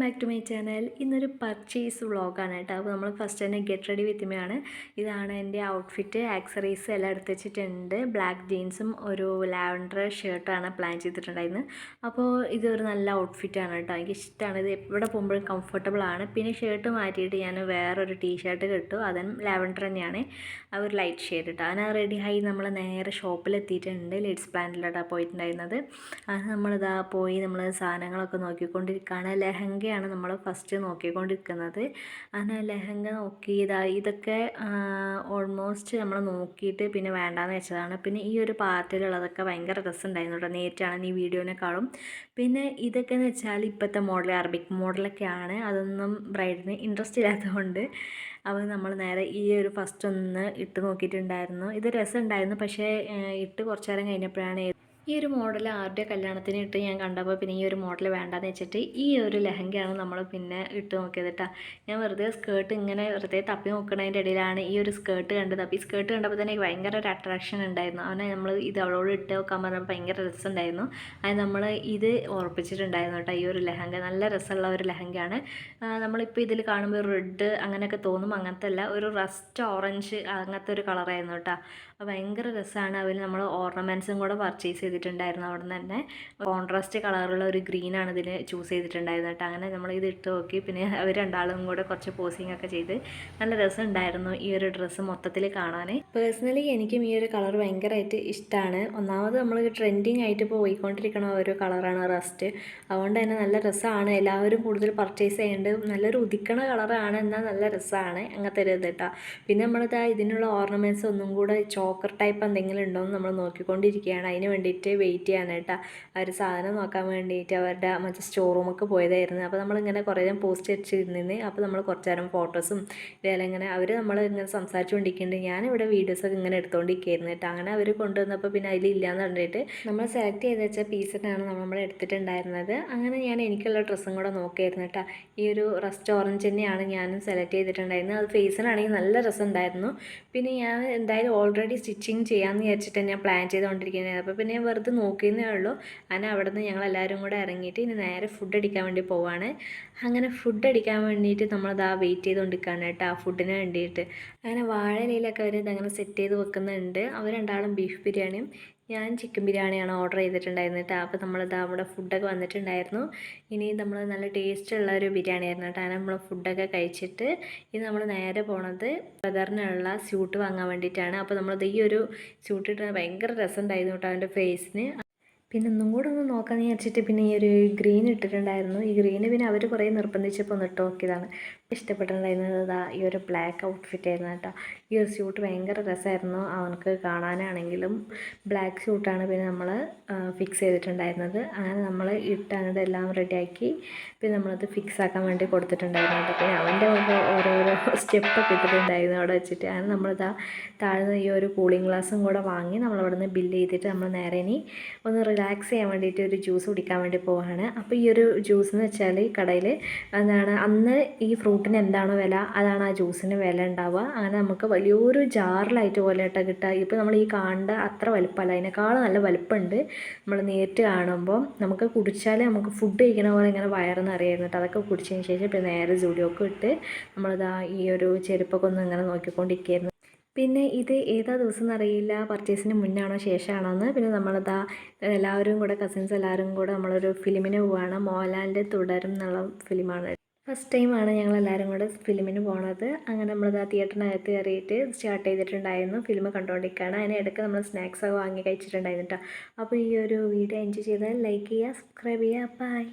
Back to my channel ഇന്നൊരു purchase വ്ളോഗാണ് കേട്ടോ. അപ്പോൾ നമ്മൾ ഫസ്റ്റ് തന്നെ ഗെറ്റ് റെഡി വിത്തുമയാണ് ഇതാണ് എന്റെ ഔട്ട്ഫിറ്റ് ആക്സറീസ് എല്ലാം എടുത്ത് വെച്ചിട്ടുണ്ട്. ബ്ലാക്ക് ജീൻസും ഒരു ലാവൻഡർ ഷർട്ടാണ് പ്ലാൻ ചെയ്തിട്ടുണ്ടായിരുന്നത്. അപ്പോൾ ഇതൊരു നല്ല ഔട്ട്ഫിറ്റാണ് കേട്ടോ. എനിക്ക് ഇഷ്ടമാണ്. ഇത് എവിടെ പോകുമ്പോഴും കംഫർട്ടബിൾ ആണ്. പിന്നെ ഷർട്ട് മാറ്റിയിട്ട് ഞാൻ വേറൊരു ടീ ഷർട്ട് കിട്ടും അതും ലാവൻഡർ തന്നെയാണ്. ആ ഒരു ലൈറ്റ് ഷെയ്ഡ് കേട്ടോ റെഡി ആയി നമ്മൾ നേരെ ഷോപ്പിലെത്തിയിട്ടുണ്ട് ലിഡ്സ് പ്ലാന്റിലോട്ടാണ് പോയിട്ടുണ്ടായിരുന്നത്. അത് നമ്മളിതാ പോയി നമ്മൾ സാധനങ്ങളൊക്കെ നോക്കിക്കൊണ്ടിരിക്കുകയാണ് ലെഹങ്കയാണ് നമ്മൾ ഫസ്റ്റ് നോക്കിക്കൊണ്ടിരിക്കുന്നത്. അങ്ങനെ ലെഹങ്ക നോക്കി ഇതാ ഇതൊക്കെ ഓൾമോസ്റ്റ് നമ്മൾ നോക്കിയിട്ട് പിന്നെ വേണ്ടാന്ന് വെച്ചതാണ്. പിന്നെ ഈ ഒരു പാർട്ടിലുള്ളതൊക്കെ ഭയങ്കര രസമുണ്ടായിരുന്നു കേട്ടോ നേരിട്ടാണ് ഈ വീഡിയോനെക്കാളും. പിന്നെ ഇതൊക്കെ എന്ന് വെച്ചാൽ ഇപ്പോഴത്തെ മോഡൽ അറബിക് മോഡലൊക്കെയാണ് അതൊന്നും ബ്രൈഡിന് ഇൻട്രസ്റ്റ് ഇല്ലാത്തതുകൊണ്ട് അപ്പോൾ നമ്മൾ നേരെ ഈ ഒരു ഫസ്റ്റ് ഒന്ന് ഇട്ട് നോക്കിയിട്ടുണ്ടായിരുന്നു. ഇത് രസമുണ്ടായിരുന്നു പക്ഷേ ഇട്ട് കുറച്ചു നേരം കഴിഞ്ഞപ്പോഴാണ് ഈ ഒരു മോഡൽ ആരുടെ കല്യാണത്തിന് ഇട്ട് ഞാൻ കണ്ടപ്പോൾ പിന്നെ ഈ ഒരു മോഡൽ വേണ്ടാന്ന് വെച്ചിട്ട് ഈ ഒരു ലെഹങ്കയാണ് നമ്മൾ പിന്നെ ഇട്ട് നോക്കിയത് കേട്ടോ ഞാൻ വെറുതെ സ്കേർട്ട് ഇങ്ങനെ വെറുതെ തപ്പി നോക്കുന്നതിന്റെ ഇടയിലാണ് ഈ ഒരു സ്കേർട്ട് കണ്ടത്. അപ്പോൾ ഈ സ്കേർട്ട് കണ്ടപ്പോൾ തന്നെ ഭയങ്കര ഒരു അട്രാക്ഷൻ ഉണ്ടായിരുന്നു. അവനെ നമ്മൾ ഇത് അവളോട് ഇട്ട് നോക്കാൻ പറഞ്ഞപ്പോൾ ഭയങ്കര രസമുണ്ടായിരുന്നു അത് നമ്മൾ ഇത് ഉറപ്പിച്ചിട്ടുണ്ടായിരുന്നു കേട്ടോ ഈ ഒരു ലെഹങ്ക. നല്ല രസമുള്ള ഒരു ലെഹങ്കയാണ്. നമ്മളിപ്പോൾ ഇതിൽ കാണുമ്പോൾ റെഡ് അങ്ങനെയൊക്കെ തോന്നും. അങ്ങനത്തെ അല്ല ഒരു റസ്റ്റ് ഓറഞ്ച് അങ്ങനത്തെ ഒരു കളറായിരുന്നു കേട്ടോ ഭയങ്കര രസമാണ് അവർ നമ്മൾ ഓർണമെന്റ്സും കൂടെ പർച്ചേസ് ചെയ്തിട്ടുണ്ടായിരുന്നു അവിടെ നിന്ന് തന്നെ. കോൺട്രാസ്റ്റ് കളറുള്ള ഒരു ഗ്രീനാണ് ഇതിന് ചൂസ് ചെയ്തിട്ടുണ്ടായിരുന്നത് കേട്ടോ. അങ്ങനെ നമ്മൾ ഇത് ഇട്ട് നോക്കി. പിന്നെ അവർ രണ്ടാളും കൂടെ കുറച്ച് പോസിങ് ഒക്കെ ചെയ്ത് നല്ല രസമുണ്ടായിരുന്നു ഈ ഒരു ഡ്രസ്സ് മൊത്തത്തിൽ കാണാൻ പേഴ്സണലി എനിക്കും ഈ ഒരു കളർ ഭയങ്കരമായിട്ട് ഇഷ്ടമാണ് ഒന്നാമത് നമ്മൾ ട്രെൻഡിങ് ആയിട്ട് പോയിക്കൊണ്ടിരിക്കണ ഒരു കളറാണ് റസ്റ്റ് അതുകൊണ്ട് തന്നെ നല്ല രസമാണ് എല്ലാവരും കൂടുതൽ പർച്ചേസ് ചെയ്യേണ്ടത് നല്ലൊരു ഉദിക്കണ കളറാണ് എന്നാൽ നല്ല രസമാണ് അങ്ങനത്തെ ഒരു ഇത് കേട്ടോ. പിന്നെ നമ്മളിതാ ഇതിനുള്ള ഓർണമെന്റ്സ് ഒന്നും കൂടെ ചോക്കർ ടൈപ്പ് എന്തെങ്കിലും ഉണ്ടോ എന്ന് നമ്മൾ നോക്കിക്കൊണ്ടിരിക്കുകയാണ്. അതിന് വേണ്ടിയിട്ട് വെയിറ്റ് ചെയ്യാണ് കേട്ടോ. അവർ സാധനം നോക്കാൻ വേണ്ടിയിട്ട് അവരുടെ മറ്റേ സ്റ്റോർ റൂമൊക്കെ പോയതായിരുന്നു. അപ്പോൾ നമ്മളിങ്ങനെ കുറേ നേരം പോസ്റ്റ് വെച്ചിരുന്നിന്ന് അപ്പോൾ നമ്മൾ കുറച്ച് നേരം ഫോട്ടോസും ഇതേപോലെ ഇങ്ങനെ അവർ നമ്മൾ ഇങ്ങനെ സംസാരിച്ചുകൊണ്ടിരിക്കുന്നുണ്ട്. ഞാനിവിടെ വീഡിയോസൊക്കെ ഇങ്ങനെ എടുത്തുകൊണ്ടിരിക്കുകയായിരുന്നു കേട്ടോ. അങ്ങനെ അവർ കൊണ്ടുവന്നപ്പോൾ പിന്നെ അതിലില്ലാന്ന് പറഞ്ഞിട്ട് നമ്മൾ സെലക്ട് ചെയ്ത് വെച്ച പീസിനാണ് നമ്മൾ എടുത്തിട്ടുണ്ടായിരുന്നത്. അങ്ങനെ ഞാൻ എനിക്കുള്ള ഡ്രസ്സും കൂടെ നോക്കിയായിരുന്നു കേട്ടോ. ഈ ഒരു റെസ്റ്റോറന്റ് തന്നെയാണ് ഞാനും സെലക്ട് ചെയ്തിട്ടുണ്ടായിരുന്നത്. അത് ഫേസിനാണെങ്കിൽ നല്ല രസം ഉണ്ടായിരുന്നു. പിന്നെ ഞാൻ എന്തായാലും ഓൾറെഡി സ്റ്റിച്ചിങ് ചെയ്യാമെന്ന് വിചാരിച്ചിട്ട് ഞാൻ പ്ലാൻ ചെയ്തുകൊണ്ടിരിക്കുന്നത്. അപ്പോൾ പിന്നെ വെറുതെ നോക്കിയെന്നേ ഉള്ളൂ. അങ്ങനെ അവിടെ നിന്ന് ഞങ്ങളെല്ലാവരും കൂടെ ഇറങ്ങിയിട്ട് ഇനി നേരെ ഫുഡ് അടിക്കാൻ വേണ്ടി പോവാണ്. അങ്ങനെ ഫുഡ് അടിക്കാൻ വേണ്ടിയിട്ട് നമ്മളത് ആ വെയിറ്റ് ചെയ്തുകൊണ്ടിരിക്കുകയാണ് കേട്ടോ ആ ഫുഡിന് വേണ്ടിയിട്ട്. അങ്ങനെ വാഴയിലൊക്കെ അവർ ഇതങ്ങനെ സെറ്റ് ചെയ്ത് വെക്കുന്നുണ്ട്. അവർ രണ്ടാളും ബീഫ് ബിരിയാണിയും ഞാൻ ചിക്കൻ ബിരിയാണിയാണ് ഓർഡർ ചെയ്തിട്ടുണ്ടായിരുന്നത് കേട്ടോ അപ്പോൾ നമ്മളിതാ അവിടെ ഫുഡൊക്കെ വന്നിട്ടുണ്ടായിരുന്നു. ഇനി നമ്മൾ നല്ല ടേസ്റ്റ് ഉള്ള ഒരു ബിരിയാണി ആയിരുന്നു കേട്ടോ നമ്മൾ ഫുഡൊക്കെ കഴിച്ചിട്ട് ഇനി നമ്മൾ നേരെ പോണത് ബ്രദറിനുള്ള സ്യൂട്ട് വാങ്ങാൻ വേണ്ടിയിട്ടാണ് അപ്പോൾ നമ്മളത് ഈ ഒരു സ്യൂട്ട് ഇട്ടാൽ ഭയങ്കര രസമുണ്ടായിരുന്നു കേട്ടോ അവന്റെ ഫേസിന് പിന്നെ ഒന്നും കൂടെ ഒന്ന് നോക്കാമെന്ന് വിചാരിച്ചിട്ട് പിന്നെ ഈ ഒരു ഗ്രീൻ ഇട്ടിട്ടുണ്ടായിരുന്നു. ഈ ഗ്രീന് പിന്നെ അവർ കുറേ നിർബന്ധിച്ചപ്പോൾ ഒന്ന് നോക്കിയതാണ്. ഇഷ്ടപ്പെട്ടിട്ടുണ്ടായിരുന്നത് അതാ ഈ ഒരു ബ്ലാക്ക് ഔട്ട്ഫിറ്റ് ആയിരുന്നു കേട്ടോ. ഈ ഒരു സ്യൂട്ട് ഭയങ്കര രസമായിരുന്നു. അവനക്ക് കാണാനാണെങ്കിലും ബ്ലാക്ക് സ്യൂട്ടാണ് പിന്നെ നമ്മൾ ഫിക്സ് ചെയ്തിട്ടുണ്ടായിരുന്നത്. അങ്ങനെ നമ്മൾ ഇട്ട് എല്ലാം റെഡിയാക്കി പിന്നെ നമ്മളത് ഫിക്സ് ആക്കാൻ വേണ്ടി കൊടുത്തിട്ടുണ്ടായിരുന്നു കേട്ടോ. പിന്നെ അവന്റെ ഓരോരോ സ്റ്റെപ്പൊക്കെ ഇട്ടിട്ടുണ്ടായിരുന്നു അവിടെ വെച്ചിട്ട്. അങ്ങനെ നമ്മളിതാ താഴ്ന്ന ഈ ഒരു കൂളിംഗ് ഗ്ലാസും കൂടെ വാങ്ങി നമ്മളവിടെ നിന്ന് ബില്ല് ചെയ്തിട്ട് നമ്മൾ നേരെ ഇനി ഒന്ന് റിലാക്സ് ചെയ്യാൻ വേണ്ടിയിട്ട് ഒരു ജ്യൂസ് കുടിക്കാൻ വേണ്ടി പോവാണ്. അപ്പോൾ ഈ ഒരു ജ്യൂസ് എന്ന് വെച്ചാൽ കടയിൽ എന്താണ് അന്ന് ഈ ഫ്രൂട്ട് ഫ്രൂട്ടിന് എന്താണോ വില അതാണ് ആ ജ്യൂസിന് വില ഉണ്ടാവുക. അങ്ങനെ നമുക്ക് വലിയൊരു ജാറിലായിട്ട് പോലെ ഇട്ട കിട്ടുക. ഇപ്പോൾ നമ്മൾ ഈ കാണേണ്ട അത്ര വലുപ്പമല്ല. അതിനേക്കാൾ നല്ല വലുപ്പമുണ്ട്. നമ്മൾ നേരിട്ട് കാണുമ്പോൾ നമുക്ക് കുടിച്ചാൽ നമുക്ക് ഫുഡ് കഴിക്കുന്ന പോലെ ഇങ്ങനെ വയറെന്ന് അറിയായിരുന്നു അതൊക്കെ കുടിച്ചതിന് ശേഷം പിന്നെ നേരെ ജോലിയൊക്കെ ഇട്ട് നമ്മളിതാ ഈ ഒരു ചെരുപ്പൊക്കെ ഒന്ന് ഇങ്ങനെ നോക്കിക്കൊണ്ടിരിക്കുകയായിരുന്നു. പിന്നെ ഇത് ഏതാ ദിവസം എന്നറിയില്ല പർച്ചേസിന് മുന്നാണോ ശേഷമാണോ എന്ന് പിന്നെ നമ്മളതാ എല്ലാവരും കൂടെ കസിൻസ് എല്ലാവരും കൂടെ നമ്മളൊരു ഫിലിമിന് പോവുകയാണ് മോഹൻലാലിന്റെ തുടരും എന്നുള്ള ഫിലിമാണ് ഫസ്റ്റ് ടൈമാണ് ഞങ്ങൾ എല്ലാവരും കൂടെ ഫിലിമിന് പോണത്. അങ്ങനെ നമ്മൾ ആ തിയേറ്ററിനകത്ത് കയറിയിട്ട് സ്റ്റാർട്ട് ചെയ്തിട്ടുണ്ടായിരുന്നു. ഫിലിം കണ്ടുകൊണ്ടിരിക്കുകയാണ് അതിന് ഇടയ്ക്ക് നമ്മൾ സ്നാക്സ് ഒക്കെ വാങ്ങി കഴിച്ചിട്ടുണ്ടായിരുന്നു കേട്ടോ അപ്പോൾ ഈ ഒരു വീഡിയോ എൻജോയ് ചെയ്താൽ ലൈക്ക് ചെയ്യുക സബ്സ്ക്രൈബ് ചെയ്യുക. ബൈ